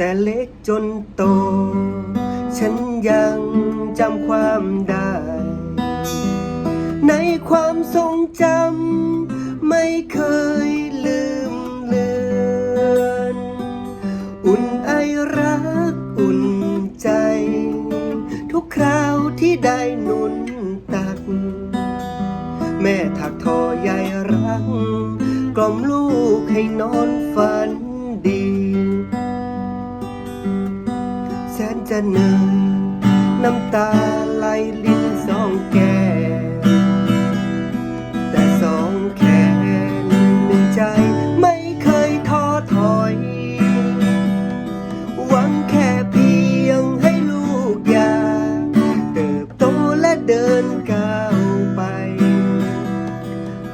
แต่เล็กจนโต ฉันยังจำความได้ ในความทรงจำไม่เคยลืมเลือน อุ่นไอรักอุ่นใจ ทุกคราวที่ได้นุนตัก แม่ถักทอใยรัก กล่อมลูกให้นอนฝัน แสนจะเหนื่อยน้ำตาไหลลิ้นสองแก้มแต่สองแขนหนึ่งใจไม่เคยท้อถอย หวังแค่เพียงให้ลูกยาเติบโตและเดินก้าวไป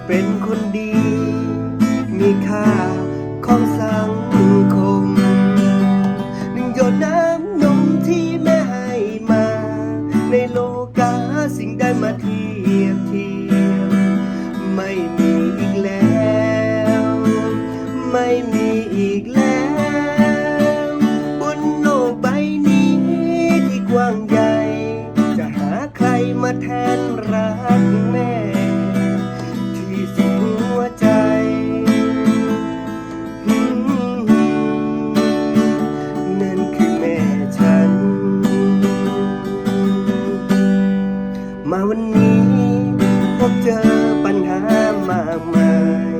เป็นคนดี มีค่าของสัง อีกแล้ว บนโลกใบนี้ที่กว้างใหญ่ จะหาใครมาแทนรักแม่ ที่สุดหัวใจอืมนั่นคือแม่ฉัน มาวันนี้พบเจอปัญหามากมาย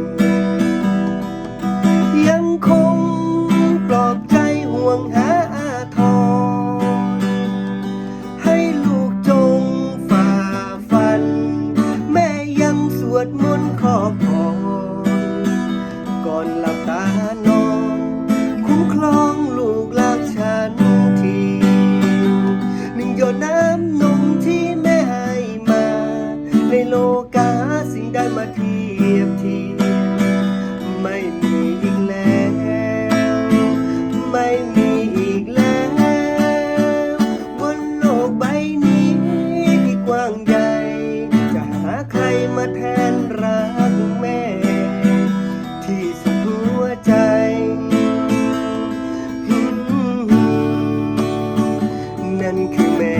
วดมนต์ขอพรก่อนหลับตานอน คุ้มครองลูกหลานฉันทีหนึ่งหยดน้ำนมที่แม่ให้มา ในโลกาสิ่งใดมาที you can commit.